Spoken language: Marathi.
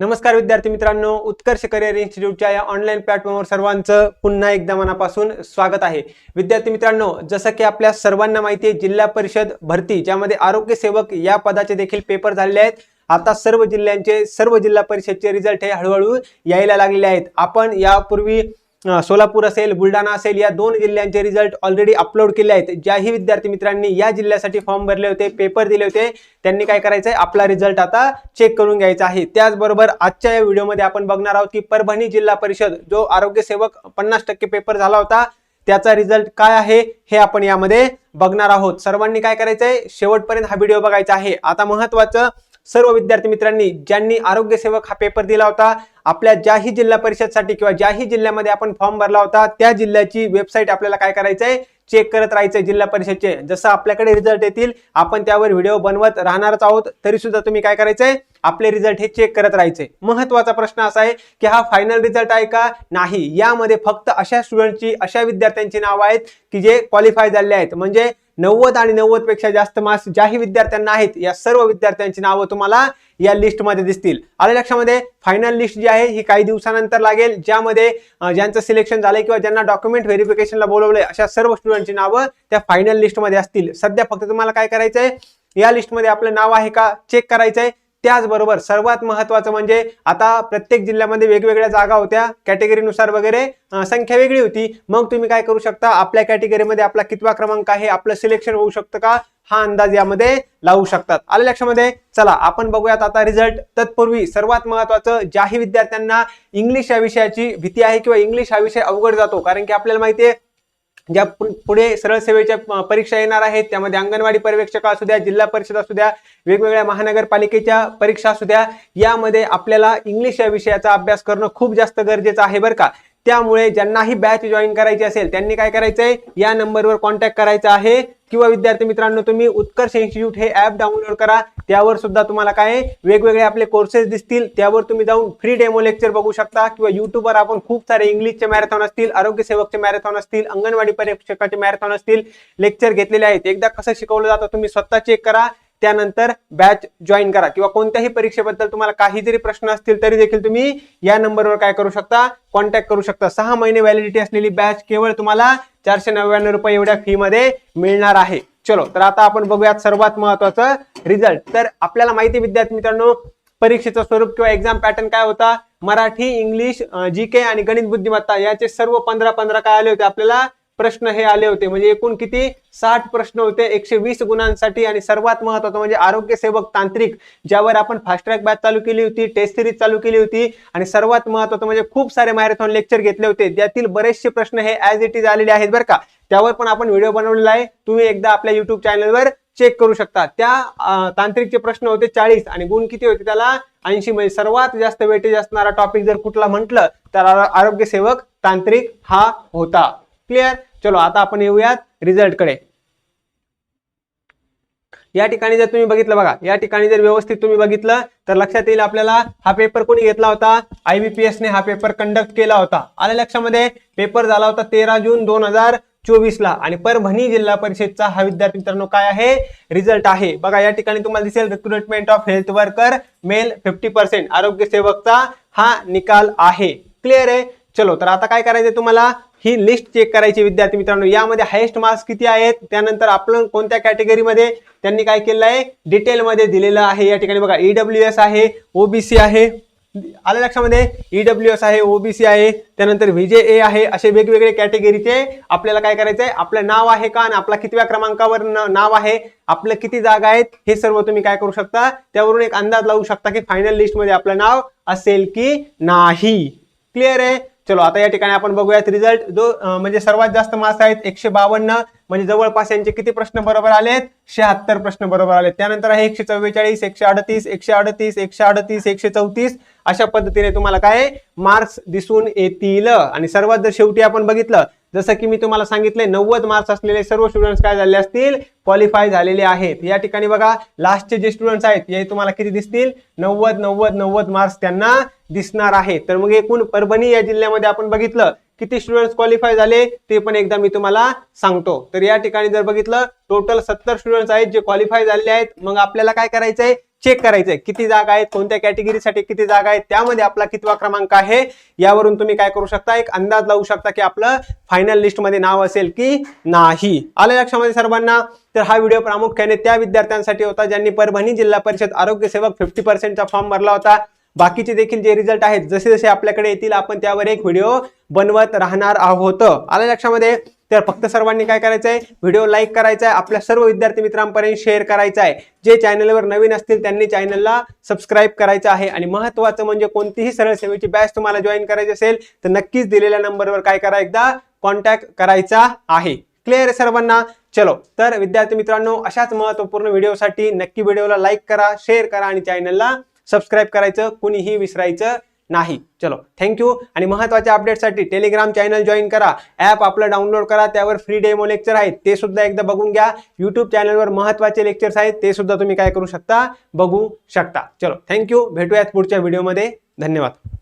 नमस्कार विद्यार्थी मित्रांनो उत्कर्ष करिअर इन्स्टिट्यूटच्या या ऑनलाईन प्लॅटफॉर्मवर सर्वांचं पुन्हा एकदा मनापासून स्वागत आहे. विद्यार्थी मित्रांनो जसं की आपल्या सर्वांना माहिती आहे जिल्हा परिषद भरती ज्यामध्ये आरोग्य सेवक या पदाचे देखील पेपर झालेले आहेत. आता सर्व जिल्ह्यांचे सर्व जिल्हा परिषदचे रिझल्ट हे हळूहळू यायला लागलेले आहेत. आपण यापूर्वी सोलापूर असेल बुलढाणा असेल या दोन जिल्ह्यांचे रिझल्ट ऑलरेडी अपलोड केले आहेत. ज्याही विद्यार्थी मित्रांनी या जिल्ह्यासाठी फॉर्म भरले होते पेपर दिले होते त्यांनी काय करायचं आहे आपला रिझल्ट आता चेक करून घ्यायचा आहे. त्याचबरोबर आजच्या या व्हिडिओमध्ये आपण बघणार आहोत की परभणी जिल्हा परिषद जो आरोग्य सेवक पन्नास टक्के पेपर झाला होता त्याचा रिझल्ट काय आहे? हे आपण यामध्ये बघणार आहोत. सर्वांनी काय करायचंय? शेवटपर्यंत हा व्हिडिओ बघायचा आहे. आता महत्वाचं सर्व विद्यार्थी मित्रांनी ज्यांनी आरोग्य सेवक हा पेपर दिला होता आपल्या ज्याही जिल्हा परिषदसाठी किंवा ज्याही जिल्ह्यामध्ये आपण फॉर्म भरला होता त्या जिल्ह्याची वेबसाईट आपल्याला काय करायचंय चेक करत राहायचंय जिल्हा परिषदचे. जसं आपल्याकडे रिझल्ट येतील आपण त्यावर व्हिडिओ बनवत राहणारच आहोत तरी सुद्धा तुम्ही काय करायचंय आपले रिझल्ट हे चेक करत राहायचे महत्त्वाचा प्रश्न असा आहे की हा फायनल रिझल्ट आहे का? नाही. यामध्ये फक्त अशा स्टुडंटची अशा विद्यार्थ्यांची नावं आहेत की जे क्वालिफाय झाले आहेत. म्हणजे नव्वद आणि नव्वदपेक्षा जास्त मार्क्स ज्याही विद्यार्थ्यांना आहेत या सर्व विद्यार्थ्यांची नावं तुम्हाला या लिस्टमध्ये दिसतील. आल्या लक्षामध्ये? फायनल लिस्ट जी आहे ही काही दिवसानंतर लागेल ज्यामध्ये ज्यांचं सिलेक्शन झालंय किंवा ज्यांना डॉक्युमेंट व्हेरिफिकेशनला बोलवलंय अशा सर्व स्टुडंटची नावं त्या फायनल लिस्टमध्ये असतील. सध्या फक्त तुम्हाला काय करायचंय? या लिस्टमध्ये आपलं नाव आहे का? चेक करायचंय. त्याचबरोबर सर्वात महत्वाचं म्हणजे आता प्रत्येक जिल्ह्यामध्ये वेगवेगळ्या जागा होत्या. कॅटेगरीनुसार वगैरे संख्या वेगळी होती. मग तुम्ही काय करू शकता? आपल्या कॅटेगरीमध्ये आपला कितवा क्रमांक आहे? आपलं सिलेक्शन होऊ शकतं का? हा अंदाज यामध्ये लावू शकतात. आलं लक्षामध्ये? चला आपण बघूयात आता रिझल्ट तत्पूर्वी सर्वात महत्वाचं ज्याही विद्यार्थ्यांना इंग्लिश या विषयाची भीती आहे किंवा इंग्लिश हा विषय अवघड जातो कारण की आपल्याला माहिती आहे ज्या पुढे सरळ सेवेच्या परीक्षा येणार आहेत त्यामध्ये अंगणवाडी पर्यवेक्षक असू द्या जिल्हा परिषद असू द्या वेगवेगळ्या महानगरपालिकेच्या परीक्षा असू द्या यामध्ये आपल्याला इंग्लिश या विषयाचा अभ्यास करणं खूप जास्त गरजेचं आहे बरं का. त्यामुळे ज्यांनाही बॅच जॉईन करायची असेल त्यांनी काय करायचंय? या नंबरवर कॉन्टॅक्ट करायचा आहे. किंवा विद्यार्थी मित्रांनो तुम्ही उत्कर्ष इन्स्टिट्यूट हे ऍप डाउनलोड करा. त्यावर सुद्धा तुम्हाला काय आहे, वेगवेगळे आपले कोर्सेस दिसतील. त्यावर तुम्ही जाऊन फ्री डेमो लेक्चर बघू शकता. किंवा युट्यूबवर आपण खूप सारे इंग्लिशचे मॅरेथॉन असतील आरोग्य सेवकचे मॅरेथॉन असतील अंगणवाडी परीक्षकाचे मॅरेथॉन असतील. लेक्चर घेतलेले आहेत. एकदा कसं शिकवलं जातं तुम्ही स्वतः चेक करा. त्यानंतर बॅच जॉईन करा. किंवा कोणत्याही परीक्षेबद्दल तुम्हाला काही जरी प्रश्न असतील तरी देखील तुम्ही या नंबरवर काय करू शकता? कॉन्टॅक्ट करू शकता. सहा महिने व्हॅलिडिटी असलेली बॅच केवळ तुम्हाला चारशे नव्याण्णव रुपये एवढ्या फीमध्ये मिळणार आहे. चलो तर आता आपण बघूयात सर्वात महत्वाचं रिझल्ट तर आपल्याला माहिती विद्यार्थी मित्रांनो परीक्षेचं स्वरूप किंवा एक्झाम पॅटर्न काय होता? मराठी इंग्लिश जी के आणि गणित बुद्धिमत्ता याचे सर्व पंधरा पंधरा काय आले होते आपल्याला? प्रश्न हे आले होते. म्हणजे एकूण किती? साठ प्रश्न होते. एकशे वीस गुणांसाठी आणि सर्वात महत्वाचं म्हणजे आरोग्य सेवक तांत्रिक ज्यावर आपण फास्ट ट्रॅक बॅच चालू केली होती टेस्ट सिरीज चालू केली होती आणि सर्वात महत्वाचं म्हणजे खूप सारे मॅरेथॉन लेक्चर घेतले होते. त्यातील बरेचसे प्रश्न हे ऍज इट इज आलेले आहेत बरं का. त्यावर पण आपण व्हिडिओ बनवलेला आहे. तुम्ही एकदा आपल्या युट्यूब चॅनलवर चेक करू शकता. त्या तांत्रिकचे प्रश्न होते चाळीस आणि गुण किती होते त्याला? ऐंशी म्हणजे सर्वात जास्त वेटेज असणारा टॉपिक जर कुठला म्हटलं तर आरोग्य सेवक तांत्रिक हा होता. क्लिअर चलो आता आपण येऊयात रिझल्टकडे या ठिकाणी जर तुम्ही बघितलं बघा या ठिकाणी जर व्यवस्थित तुम्ही बघितलं तर लक्षात येईल आपल्याला हा पेपर कोणी घेतला होता? आयबीपीएसने हा पेपर कंडक्ट केला होता. आल्या लक्षामध्ये? पेपर झाला होता तेरा जून दोन हजार चोवीस ला आणि परभणी जिल्हा परिषदचा हा विद्यार्थी मित्रांनो काय आहे? रिझल्ट आहे. बघा या ठिकाणी तुम्हाला दिसेल recruitment of health worker male fifty percent आरोग्य सेवकचा हा निकाल आहे. क्लिअर आहे? चलो तर आता काय करायचं तुम्हाला? ही लिस्ट चेक करायची विद्यार्थी मित्रांनो. यामध्ये हायेस्ट मार्क्स किती आहेत? त्यानंतर आपण कोणत्या कॅटेगरीमध्ये त्यांनी काय केलं आहे? डिटेलमध्ये दिलेलं आहे. या ठिकाणी बघा ईडब्ल्यू एस आहे ओबीसी आहे. आलं लक्षामध्ये? ईडब्ल्यू एस आहे ओबीसी आहे. त्यानंतर व्हीजे ए आहे. असे वेगवेगळे कॅटेगरीचे आपल्याला काय करायचं आहे? आपलं नाव आहे का? आणि आपला कितव्या क्रमांकावर न- नाव आहे? आपलं किती जागा आहेत? हे सर्व तुम्ही काय करू शकता? त्यावरून एक अंदाज लावू शकता की फायनल लिस्टमध्ये आपलं नाव असेल की नाही. क्लिअर आहे? चलो आता या ठिकाणी आपण बघूयात रिझल्ट जो म्हणजे सर्वात जास्त मार्क्स आहेत एकशे बावन्न म्हणजे जवळपास यांचे किती प्रश्न बरोबर आलेत? शहात्तर प्रश्न बरोबर आलेत. त्यानंतर आहे एकशे चव्वेचाळीस एकशे अडतीस एकशे अडतीस एकशे अडतीस एकशे चौतीस. अशा पद्धतीने तुम्हाला काय मार्क्स दिसून येतील. आणि सर्वात जर शेवटी आपण बघितलं जसं की मी तुम्हाला सांगितले नव्वद मार्क्स असलेले सर्व स्टुडंट्स काय झाले असतील? क्वालिफाय झालेले आहेत. या ठिकाणी बघा लास्टचे जे स्टुडंट्स आहेत हे तुम्हाला किती दिसतील? नव्वद नव्वद नव्वद मार्क्स त्यांना दिसणार आहे. तर मग एकूण परभणी या जिल्ह्यामध्ये आपण बघितलं किती स्टुडंट्स क्वालिफाय झाले ते पण एकदा मी तुम्हाला सांगतो. तर या ठिकाणी जर बघितलं टोटल सत्तर स्टुडंट्स आहेत जे क्वालिफाय झालेले आहेत. मग आपल्याला काय करायचंय? चेक करायचंय. किती जागा आहेत? कोणत्या कॅटेगरीसाठी किती जागा आहेत? त्यामध्ये आपला कितवा क्रमांक आहे? यावरून तुम्ही काय करू शकता? एक अंदाज लावू शकता की आपलं फायनल लिस्टमध्ये नाव असेल की नाही. आलं लक्षामध्ये सर्वांना? तर हा व्हिडिओ प्रामुख्याने त्या विद्यार्थ्यांसाठी होता ज्यांनी परभणी जिल्हा परिषद आरोग्य सेवक फिफ्टी पर्सेंटचा फॉर्म भरला होता. बाकीचे देखील जे रिझल्ट आहेत जसे जसे आपल्याकडे येतील आपण त्यावर एक व्हिडिओ बनवत राहणार आहोत. आलं लक्षामध्ये? तर फक्त सर्वांनी काय करायचं आहे व्हिडिओ लाईक करायचा आहे आपल्या सर्व विद्यार्थी मित्रांपर्यंत शेअर करायचा आहे जे चॅनलवर नवीन असतील त्यांनी चॅनलला सबस्क्राईब करायचं आहे. आणि महत्त्वाचं म्हणजे कोणतीही सरळ सेवेची बॅच तुम्हाला जॉईन करायची असेल तर नक्कीच दिलेल्या नंबरवर काय करा एकदा? कॉन्टॅक्ट करायचा आहे. क्लिअर सर्वांना? चलो. तर विद्यार्थी मित्रांनो अशाच महत्त्वपूर्ण व्हिडिओसाठी नक्की व्हिडिओला लाईक करा शेअर करा आणि चॅनलला सबस्क्राईब करायचं कुणीही विसरायचं नाही. चलो थँक्यू आणि महत्त्वाच्या अपडेटसाठी टेलिग्राम चॅनल जॉईन करा. ॲप आपलं डाउनलोड करा त्यावर फ्री डेमो लेक्चर आहेत ते सुद्धा एकदा बघून घ्या. यूट्यूब चॅनलवर महत्त्वाचे लेक्चर्स आहेत ते सुद्धा तुम्ही काय करू शकता? बघू शकता. चलो थँक्यू भेटूयात पुढच्या व्हिडिओमध्ये धन्यवाद.